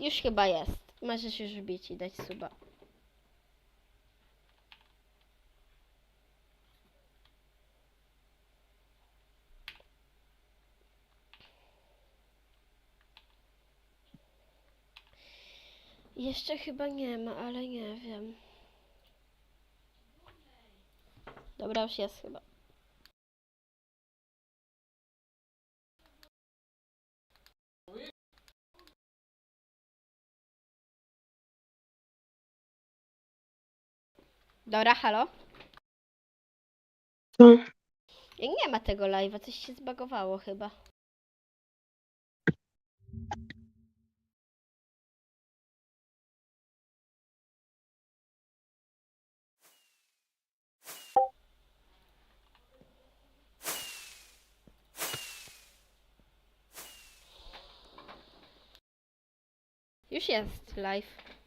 już chyba jest. Możesz już wbić i dać suba. Jeszcze chyba nie ma, ale nie wiem. Dobra, już jest chyba. Dobra, halo? Co? Nie ma tego live'a, coś się zbagowało chyba. Już jest live.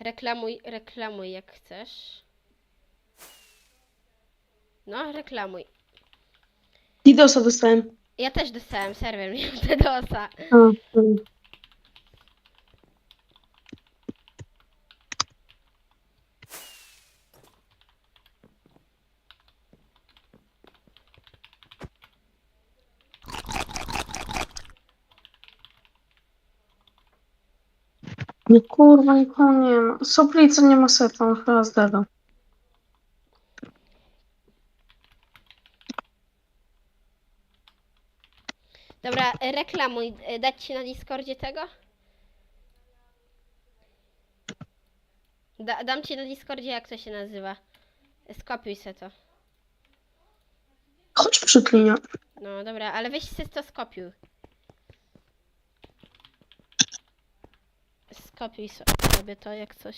Reklamuj, reklamuj jak chcesz. No, reklamuj. Didosa dostałem. Ja też dostałem serwer miał DDoSa. A, mm. Nie kurwa, nikogo nie ma. Soplica nie ma seta, on chyba zdada. Dobra, e, reklamuj. E, Dać ci na Discordzie tego? Da, dam ci na Discordzie, jak to się nazywa. E, Skopiuj se to. Chodź przed linią. No dobra, ale weź se to skopiuj. Skopiuj so- sobie to jak coś.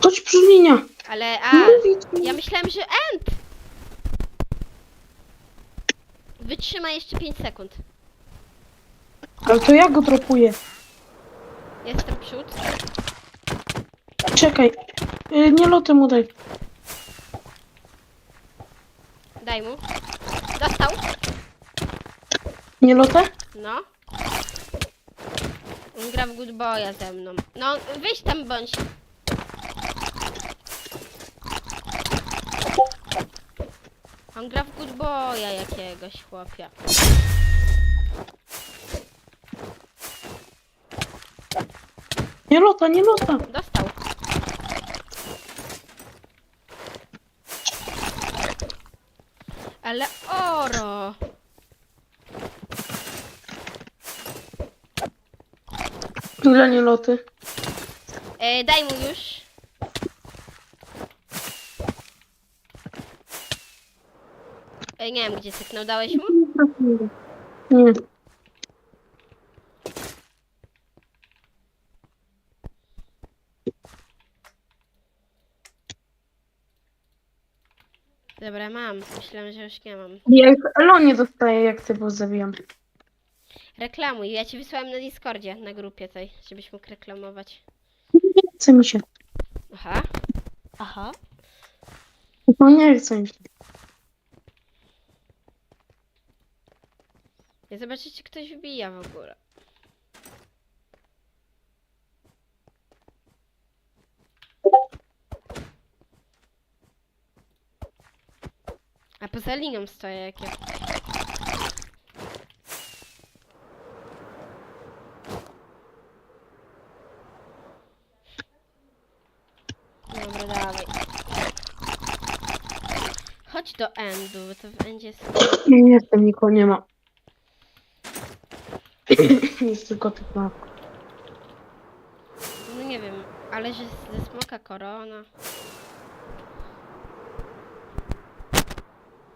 Przed linią. Ale a, ja myślałem, że end! Wytrzymaj jeszcze 5 sekund. Ale to ja go dropuję. Jestem przód. Czekaj. Y, Nie loty mu daj. Daj mu. Dostał. Nie lotę? No. On gra w Good Boya ze mną. No, wyjść tam bądź. On gra w Good Boya jakiegoś chłopia. Nie lota, nie lota. Dostał. Ale oro. Ile nie loty? E, daj mu już. E, nie wiem gdzie syknął. Dałeś mu? Nie. Dobra, mam. Myślałem, że już nie mam. Ja już Elo nie dostaję, jak ty bo zabijam. Reklamuj. Ja ci wysłałem na Discordzie, na grupie tej, żebyś mógł reklamować. Nie chce mi się. Aha. Aha. No nie chce mi się. Ja zobaczę, czy ktoś wbija w ogóle. Poza linią stoję jak ja. Dobra, dawaj. Chodź do endu, bo to w endzie jest... Nie, jestem, nikogo nie ma. Jest tylko ty. No nie wiem, ale że ze smoka korona.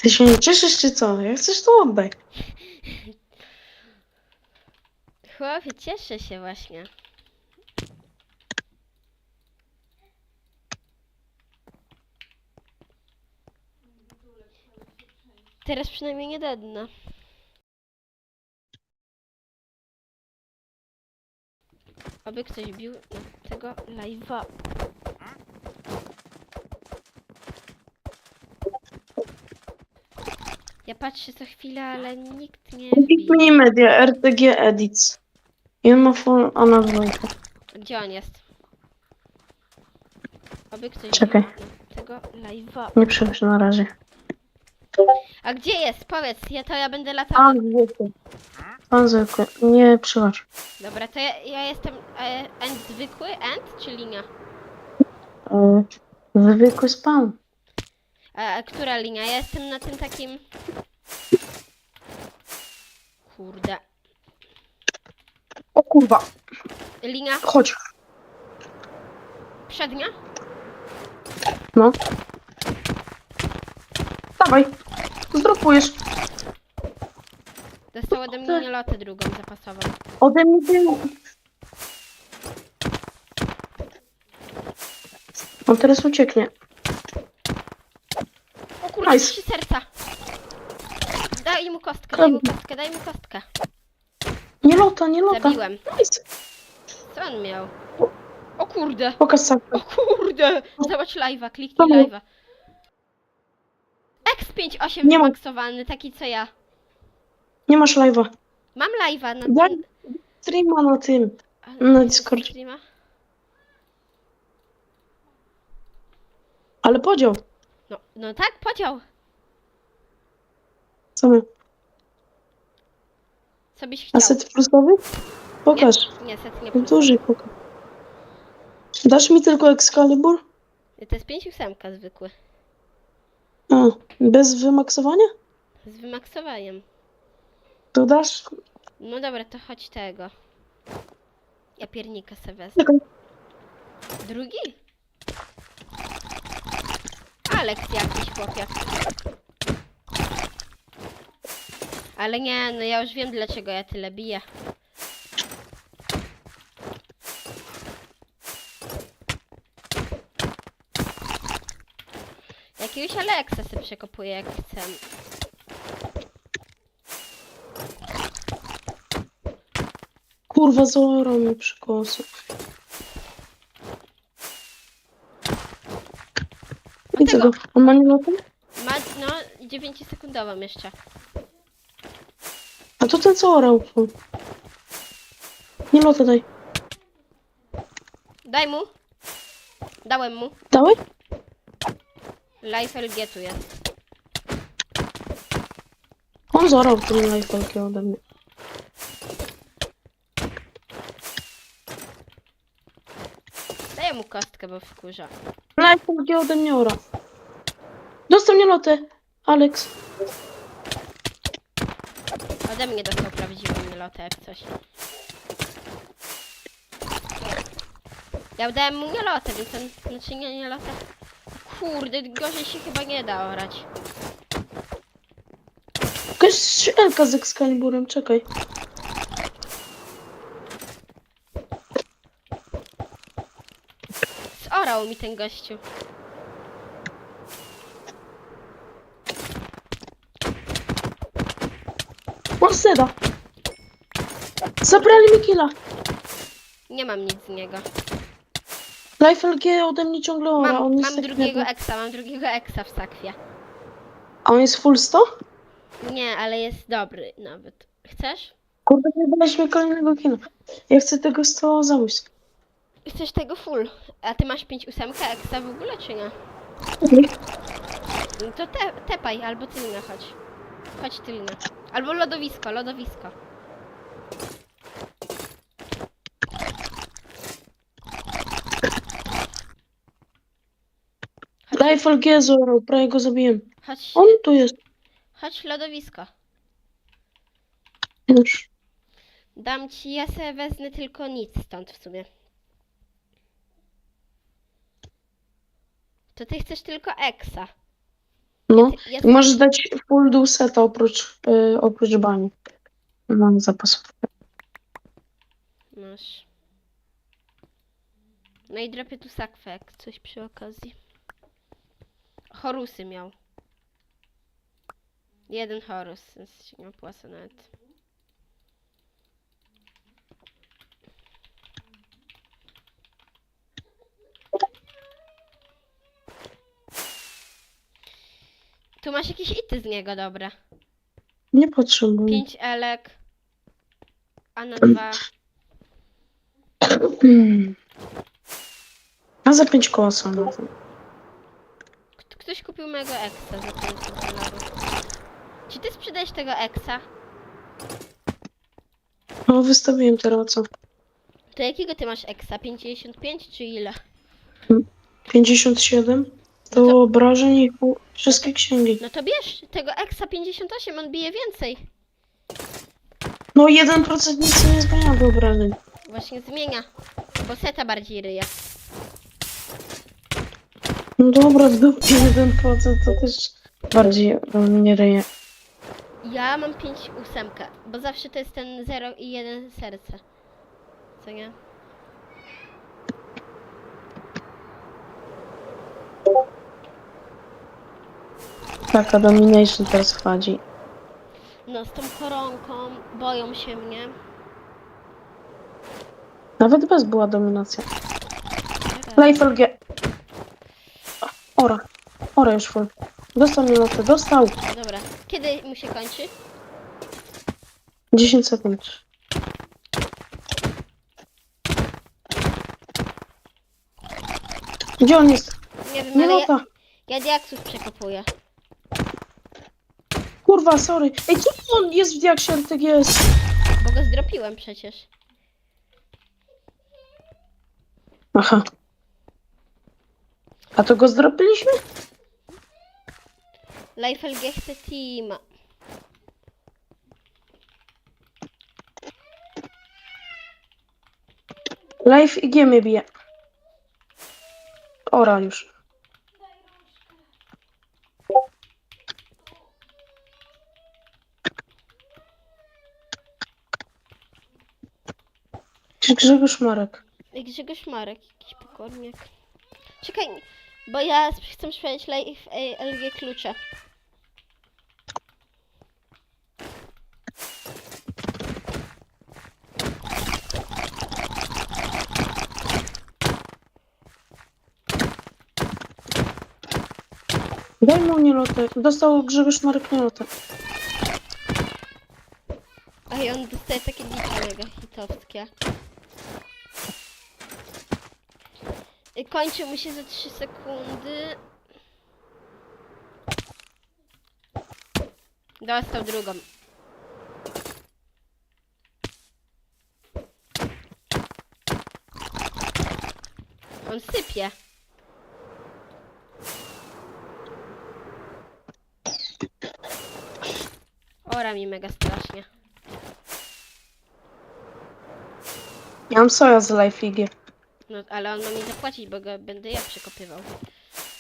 Ty się nie cieszysz, czy co? Jak chcesz, to oddaj. Chłopie, cieszę się właśnie. Teraz przynajmniej nie dednę. Aby ktoś bił tego live'a. Ja patrzę co chwilę, ale nikt nie wbija. Mini Media, RTG Edits. I on ma full, dwójkę. Gdzie on jest? Oby ktoś Czekaj. na tego live'a. Nie przychodź na razie. A gdzie jest? Powiedz, ja to ja będę latał. Pan zwykły. Pan zwykły. Nie przychodź. Dobra, to ja, ja jestem e, end zwykły, end czy linia? E, zwykły spam. A, która linia? Ja jestem na tym takim... Kurde. O kurwa. Linia Chodź. przednia? No. Dawaj. Zdropujesz. Dostał ode mnie lotę drugą zapasową. Ode mnie ty. On teraz ucieknie. Nice. trzy serca. Daj mu kostkę, daj mu kostkę, daj mu kostkę. Nie lota, nie lota. Zabiłem. Nice. Co on miał? O kurde, Pokaż sam. o kurde. Zobacz live'a, kliknij live'a. X58 Nie ma. wymaksowany, taki co ja. Nie masz live'a. Mam live'a na Daj streama na tym. na Discordzie. streama? Ale podział. No, no tak, podział. Co my? Co byś chciał? A set plusowy? Pokaż. Nie, set nie plus. Duży pokaż. Dasz mi tylko Excalibur? To jest 5 ósemka zwykły. A, bez wymaksowania? Z wymaksowaniem. To dasz? No dobra, to chodź tego. Ja piernika se wezmę. Czekaj. Drugi? Alex jakiś chłopiak. Ale nie, no ja już wiem dlaczego ja tyle biję. Jakiegoś Alexa sobie przekopuję jak chcę. Kurwa, zorą mi. Widzę tego. go. On ma lotę? Ma, no, 9 sekundową jeszcze. A to ten co orał. Nie lotę daj. Daj mu. Dałem mu. Dałeś? Life LG tu jest. On zorał ten life ode mnie. Daję mu kostkę, bo wkurza. Life LG ode mnie ora. Dostał mnie lotę. Alex. Ode mnie dostał prawdziwą mielotę, jak coś. Ja dałem mu mielotę, więc on... Znaczy nie mielotę. Kurde, gorzej się chyba nie da orać. Jakaś strzelka z Excaliburem, czekaj. Zorał mi ten gościu. On seda. Zabrali mi killa. Nie mam nic z niego. Life LG ode mnie ciągle ora. Mam, on jest mam tak drugiego eksa, mam drugiego eksa w sakwie. A on jest full 100? Nie, ale jest dobry nawet. Chcesz? Kurde, nie mi kolejnego killa. Ja chcę tego 100 zamówić. Chcesz tego full. A ty masz 5 ósemkę eksa w ogóle, czy nie? No to te, tepaj, albo tylne chodź. Chodź tylne. Albo lodowisko, lodowisko. Life LG zorał, prawie go zabiłem. Chodź, On tu jest. chodź lodowisko. Już. Dam ci, ja sobie wezmę tylko nic stąd w sumie. To ty chcesz tylko eksa. No. Ja, możesz dać full dół seta oprócz, yy, oprócz bani. Mam zapasów. Masz. No i dropię tu sakwę, jak coś przy okazji. Horusy miał. Jeden horus, więc się nie opłaca nawet. Tu masz jakieś ity z niego, dobra. Nie potrzebuję. 5 elek. A na dwa. Hmm. A za pięć koła są. Kto- Ktoś kupił mojego eksa za 500 dolarów. Czy ty sprzedajesz tego eksa? No wystawiłem teraz co? To jakiego ty masz eksa? 55 czy ile? 57 No do obrażeń i pół- wszystkie księgi. No to bierz tego eksa 58, on bije więcej. No 1% nic nie zmienia do obrażeń. Właśnie zmienia. Bo seta bardziej ryje. No dobra, w dupie 1% to też bardziej nie ryje. Ja mam 5 ósemkę, bo zawsze to jest ten 0 i 1 serce. Co nie? Taka domination teraz wchodzi. No z tą koronką boją się mnie. Nawet bez była dominacja. Life LG. Ora. Ora już full. Dostał minutę, dostał. Dobra, kiedy mu się kończy? 10 sekund. Gdzie on jest? Nie wiem, ale ja, ja diaksów przekopuję. Kurwa, sorry. Ej, co on jest w diaksie RTGS? Bo go zdropiłem przecież. Aha. A to go zdropiliśmy? Life LG chce teama. Life i G mnie bije. Ora już. Grzegorz Marek. Grzegorz Marek, jakiś pokorniak. Czekaj, bo ja chcę sprawdzić Life e, LG klucze. Daj mu nielotę. Dostał Grzegorz Marek nielotę. A i on dostaje takie mega hitowskie. Kończy mu się za 3 sekundy. Dostał drugą. On sypie. Ora mi mega strasznie. Ja mam soja z Life G. No, ale on ma mi zapłacić, bo go będę ja przekopywał.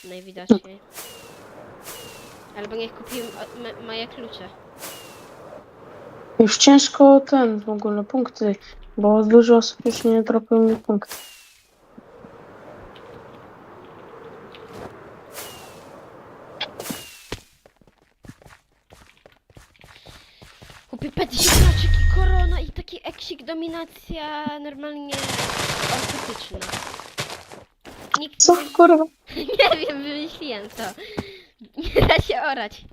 Najwidoczniej. Albo niech kupił me- moje klucze. Już ciężko ten w ogóle punkty, bo dużo osób już nie dropią mi punkty. Kupię P10 znaczek i korona i taki eksik dominacja normalnie Nikt Co kurwa? nie wiem, wymyśliłem to. Nie da się orać.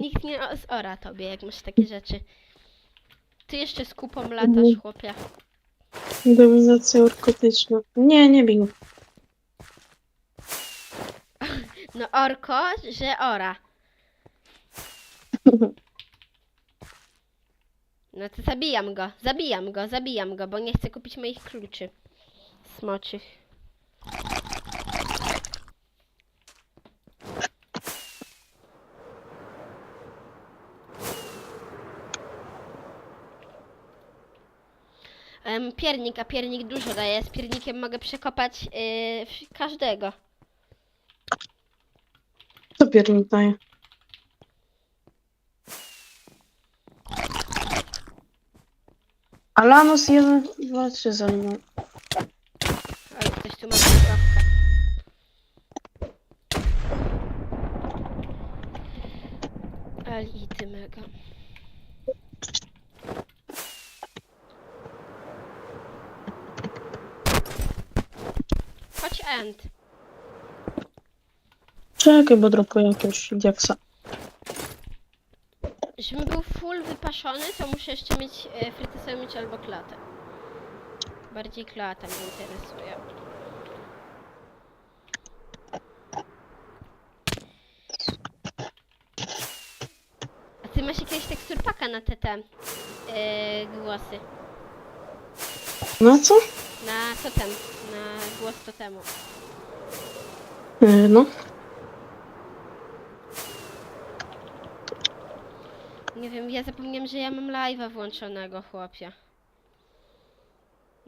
Nikt nie o- zora tobie, jak masz takie rzeczy. Ty jeszcze z kupą latasz, chłopie. Dominacja orkotyczna. Nie, nie bij. No orko, że ora. No to zabijam go, zabijam go, zabijam go, bo nie chcę kupić moich kluczy. Smoczych. Em, piernik, a piernik dużo daje. Z piernikiem mogę przekopać yy, każdego. Co piernik daje? Alanos 1, 2, 3 za mną. Oj, ktoś tu ma. Ale i ty mega. Chodź end. Czekaj, bo dropuję jakiegoś diaksa. Żebym był full wypaszony, to muszę jeszcze mieć e, frytysę mieć albo klatę. Bardziej klata mnie interesuje. A ty masz jakiegoś teksturpaka na te, te e, głosy? No co? Na totem, na głos totemu. Yy, no. Nie wiem, ja zapomniałam, że ja mam live'a włączonego, chłopie.